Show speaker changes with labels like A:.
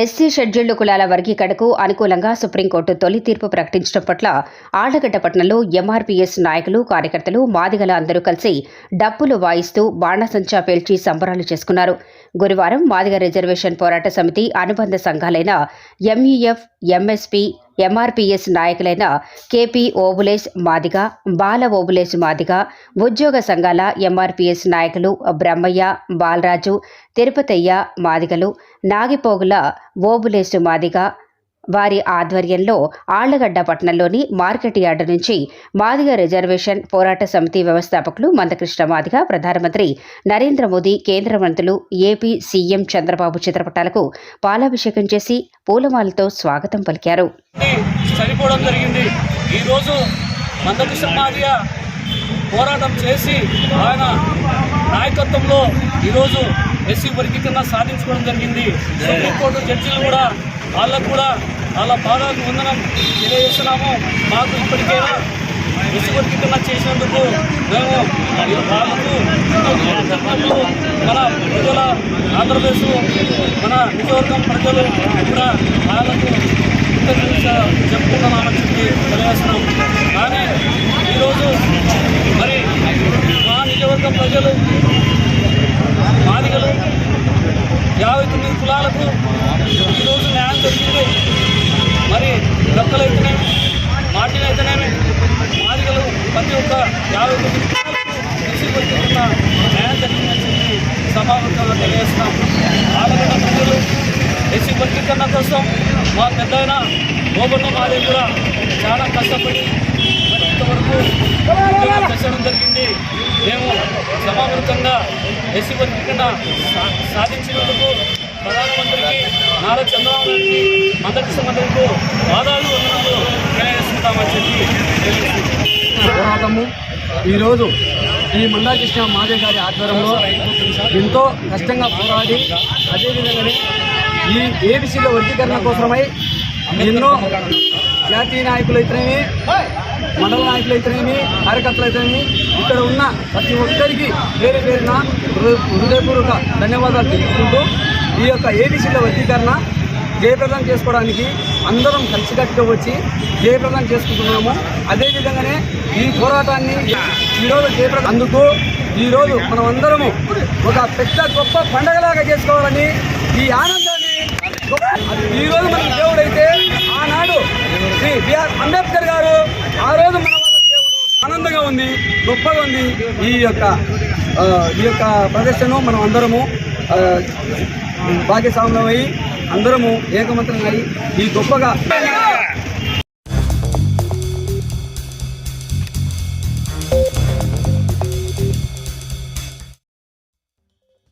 A: SC scheduled కులాల వర్గీకరణకు అనుకూలంగా సుప్రీంకోర్టు తొలి తీర్పు ప్రకటించడం పట్ల ఆళ్ళగడ్డ పట్టణంలో ఎంఆర్పీఎస్ నాయకులు కార్యకర్తలు మాదిగల అందరూ కలిసి డప్పులు వాయిస్తూ బాణసంచా పేల్చి సంబరాలు చేసుకున్నారు. గురువారం మాదిగ రిజర్వేషన్ పోరాట సమితి అనుబంధ సంఘాలైన ఎంఈఎఫ్ ఎంఎస్పీ ఎంఆర్పీఎస్ నాయకులైన కేపీ ఓబులేష్ మాదిగ బాల ఓబులేష్ మాదిగ ఉద్యోగ సంఘాల ఎంఆర్పీఎస్ నాయకులు బ్రహ్మయ్య బాలరాజు తిరుపతయ్య మాదిగలు నాగిపోగుల ఓబులేసు మాదిగ వారి ఆధ్వర్యంలో ఆళ్ళగడ్డ పట్టణంలోని మార్కెట్ యార్డు నుంచి మాదిగ రిజర్వేషన్ పోరాట సమితి వ్యవస్థాపకులు మందకృష్ణ మాదిగ ప్రధానమంత్రి నరేంద్ర మోదీ కేంద్ర మంత్రులు ఏపీ సీఎం చంద్రబాబు చిత్రపటాలకు పాలాభిషేకం చేసి పూలమాలతో స్వాగతం పలికారు.
B: చనిపోవడం జరిగింది. ఈరోజు మందకృష్ణ మాదిగ పోరాటం చేసి ఆయన నాయకత్వంలో ఈరోజు ఎస్సీ వర్గీకరణ సాధించుకోవడం జరిగింది. సుప్రీంకోర్టు జడ్జీలు కూడా వాళ్ళకు కూడా వాళ్ళ పాదాలకు వందనం తెలియజేస్తున్నాము. మాకు ఇప్పటికైనా ఎస్సీ చేసినందుకు మేము వాళ్ళకు మన ప్రజల ఆంధ్రప్రదేశ్ మన నిజవర్గం ప్రజలు కూడా వాళ్ళకు కృతజ్ఞత చెప్పుకుంటున్నామని చెప్పి తెలియజేస్తున్నాం. కానీ ఈరోజు మరి మా నిజవర్గం ప్రజలు మాదిగలు యాభై తొమ్మిది కులాలకు ఈరోజు మరి దొరికింది అయితేనేమి దక్కలైతేనేమి అయితేనేమి మాదిగలు ప్రతి ఒక్క యాభై తొమ్మిది కులాలకు న్యాయం దక్కిందని చెప్పి తెలియజేస్తున్నాం. ఆలగడ్డ ప్రజలు ఎస్సీ వర్గీకరణ కోసం మా పెద్దయిన గోబర్ణ మాదే కూడా చాలా కష్టపడి ఇంతవరకు ఉద్యోగం చేసడం జరిగింది. మేము సభాముఖంగా ఎస్సీ వర్గీకరణ సాధించినందుకు ప్రధానమంత్రికి నారా చంద్రబాబు నాయుడికి మందటి సంబంధంకు వాదాలు వందనలు తెలియజేసుకుంటామని చెప్పి తెలియజేస్తున్నాం.
C: పోరాటము ఈరోజు ఈ మందాకృష్ణ మాదే గారి ఆధ్వర్యంలో ఎంతో కష్టంగా పోరాడి అదేవిధంగానే ఈ ఏబిసీల వర్గీకరణ కోసమై ఎన్నో జాతీయ నాయకులు అయితేనేమి మండల నాయకులు అయితేనేమి కార్యకర్తలు అయితేనేమి ఇక్కడ ఉన్న ప్రతి ఒక్కరికి పేరు పేరున హృదయపూర్వక ధన్యవాదాలు తెలుపుకుంటూ ఈ యొక్క ఏబీసీల వర్గీకరణ జయప్రదం చేసుకోవడానికి అందరం కలిసికట్టుగా వచ్చి జయప్రదం చేసుకుంటున్నాము. అదేవిధంగానే ఈ పోరాటాన్ని ఈరోజు జయప్రదం అందుకు ఈరోజు మనం అందరము ఒక పెద్ద గొప్ప పండగలాగా చేసుకోవాలని ఈ ఆనందాన్ని ఈరోజు మన దేవుడైతే ఆనాడు శ్రీ బిఆర్ అంబేద్కర్ గారు ఆ రోజు మన దేవుడు ఆనందంగా ఉంది గొప్పగా ఉంది. ఈ యొక్క ఈ యొక్క ప్రదర్శన మనం అందరము ఆ, భాగ్యస్వాములమై అందరము ఏకమంత్రం అయి ఈ గొప్పగా